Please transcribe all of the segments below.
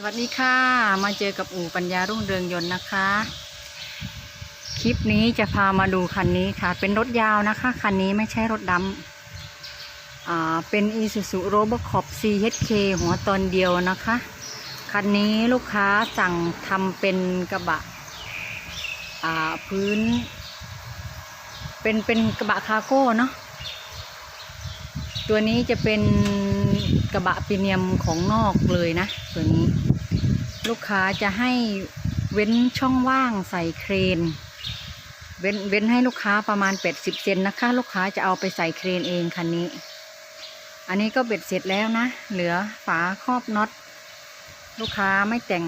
สวัสดีค่ะ มาเจอกับอู่ปัญญารุ่งเรืองยนต์นะคะ คลิปนี้จะพามาดูคันนี้ค่ะ เป็นรถยาวนะคะ คันนี้ไม่ใช่รถดำอ่าเป็น Isuzu Robocop CHK หัวตอนเดียวนะคะ คันนี้ลูกค้าสั่งทำเป็นกระบะอ่าพื้น เป็นเป็นกระบะคาร์โก้เนาะตัวนี้จะเป็นกระบะปีเนียมของนอกเลยนะ ตัวนี้ ลูกค้าจะให้เว้นช่องว่างใส่เครน เว้นเว้นให้ลูกค้าประมาณ 80 เซนนะคะ ลูกค้าจะเอาไปใส่เครนเองคันนี้ อันนี้ก็เบ็ดเสร็จแล้วนะ เหลือฝาครอบน็อตลูกค้าไม่แต่ง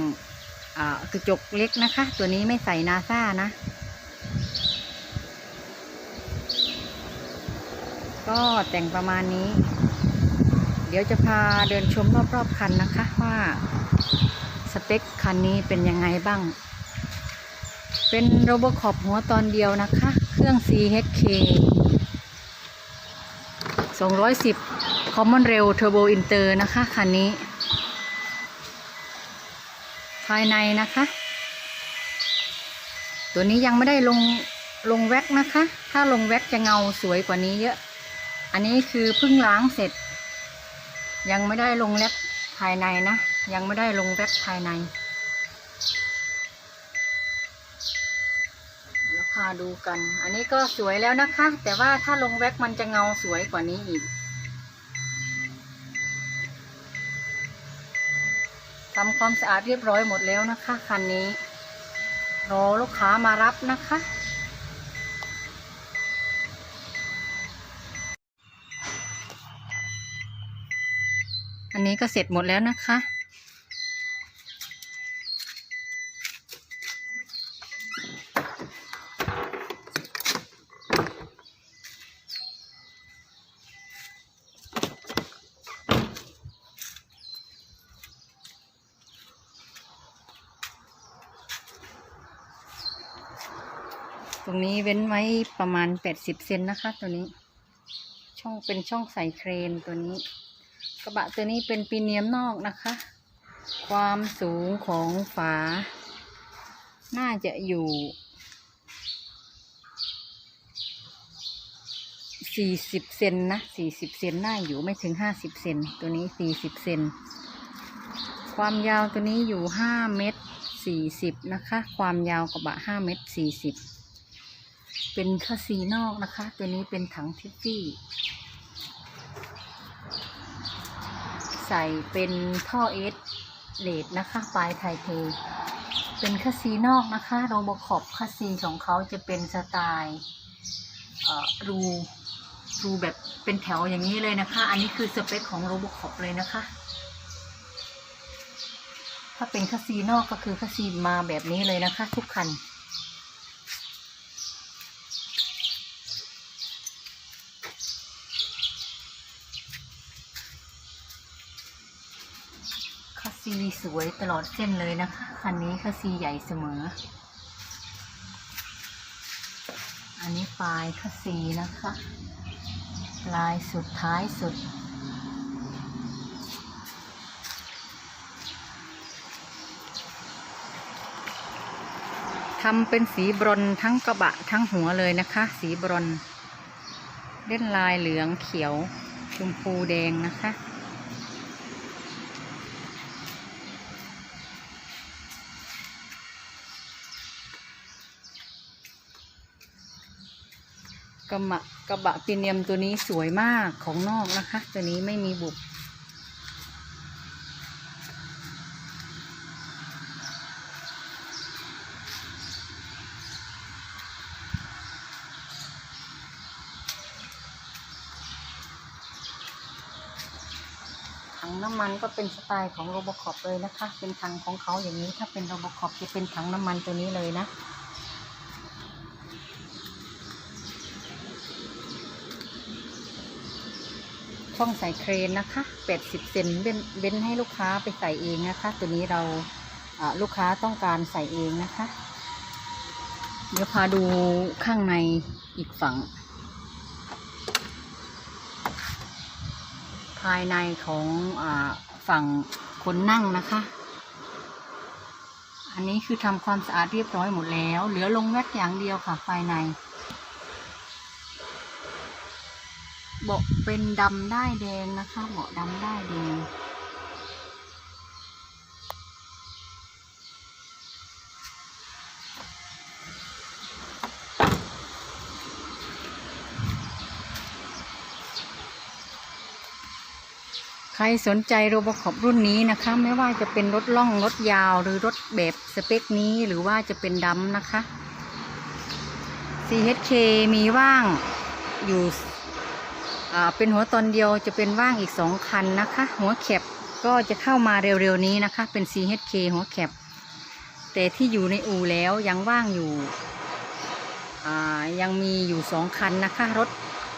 กระจกเล็กนะคะ ตัวนี้ไม่ใส่นาซ่านะ ก็แต่งประมาณนี้ เดี๋ยวจะพาเดินชมรอบๆคันนะคะว่า สเปคคันนี้เป็นยังไงบ้าง เป็นโรบอคอปหัวตอนเดียวนะคะ เครื่อง CHK 210 Common Rail Turbo Inter นะคะ คันนี้ ภายในนะคะ ตัวนี้ยังไม่ได้ลงลงแว็กนะคะ ถ้าลงแว็กจะเงาสวยกว่านี้เยอะ อันนี้คือเพิ่งล้างเสร็จ ยังไม่ได้ลงแว็กภายในนะ ยังไม่ได้ลงแว็กภายใน เดี๋ยวพาดูกัน อันนี้ก็สวยแล้วนะคะ แต่ว่าถ้าลงแว็กมันจะเงาสวยกว่านี้อีกทำความสะอาดเรียบร้อยหมดแล้วนะคะคันนี้ รอลูกค้ามารับนะคะอันนี้ก็เสร็จหมดแล้วนะคะ รงนี้เว้นไว้ประมาณ80เซนนะคะ ตัวนี้ ช่องเป็นช่องใส่เครนตัวนี้ กระบะตัวนี้เป็นปีเนียมนอกนะคะ ความสูงของฝา น่าจะอยู่40เซนนะ40เซนน่าอยู่ไม่ถึง50เซนตัวนี้40เซนความยาวตัวนี้อยู่5เมตร40นะคะ ความยาวกระบะ5เมตร40 เป็นคัสซีนอกนะคะ ตัวนี้เป็นถังทิฟฟี่ ใส่เป็นท่อเอสเลดนะคะ ปลายไทเท เป็นคัสซีนอกนะคะโรบอคอปคัสซีของเขาจะเป็นสไตล์รูรูแบบเป็นแถวอย่างนี้เลยนะคะ อันนี้คือสเปคของโรบอคอปเลยนะคะ ถ้าเป็นคัสซีนอกก็คือคัสซีมาแบบนี้เลยนะคะ ทุกคัน ซีสวยตลอดเส้นเลยนะคะ คันนี้คัสซีใหญ่เสมอ อันนี้ปลายคัสซีนะคะ ปลายสุดท้ายสุด ทำเป็นสีบรอนทั้งกระบะทั้งหัวเลยนะคะ สีบรอนเล่นลายเหลืองเขียวชมพูแดงนะคะ กระบะกระบะปีเนียมตัวนี้สวยมากของนอกนะคะ ตัวนี้ไม่มีบุบถังน้ำมันก็เป็นสไตล์ของโรบอคอปเลยนะคะ เป็นถังของเขาอย่างนี้ถ้าเป็นโรบอคอปจะเป็นถังน้ำมันตัวนี้เลยนะ ช่องใส่เครนนะคะ80เซนเว้นเว้นให้ลูกค้าไปใส่เองนะคะ ตัวนี้เราลูกค้าต้องการใส่เองนะคะ เดี๋ยวพาดูข้างในอีกฝั่ง ภายในของอฝั่งคนนั่งนะคะ อันนี้คือทำความสะอาดเรียบร้อยหมดแล้ว เหลือลงแว็กอย่างเดียวค่ะภายใน เบาะเป็นดำได้แดงนะคะเบาะดำได้แดงใครสนใจโรบคอปรุ่นนี้นะคะ ไม่ว่าจะเป็นรถล่องรถยาวหรือรถแบบสเปคนี้หรือว่าจะเป็นดำนะคะ CHK มีว่างอยู่ เป็นหัวตอนเดียวจะเป็นว่างอีกสองคันนะคะ หัวแคบก็จะเข้ามาเร็วๆนี้นะคะ เป็น CHK หัวแคบแต่ที่อยู่ในอู่แล้วยังว่างอยู่ยังมีอยู่สองคันนะคะ รถ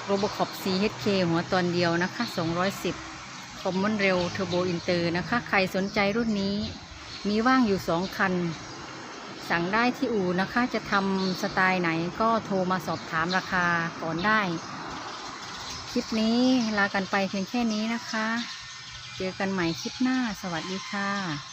โรบคอป CHK หัวตอนเดียวนะคะ 210คอมมอนเร็วเทอร์โบอินเตอร์นะคะ ใครสนใจรุ่นนี้มีว่างอยู่สองคัน สั่งได้ที่อู่นะคะ จะทำสไตล์ไหนก็โทรมาสอบถามราคาก่อนได้ คลิปนี้ลากันไปเพียงแค่นี้นะคะ เจอกันใหม่คลิปหน้า สวัสดีค่ะ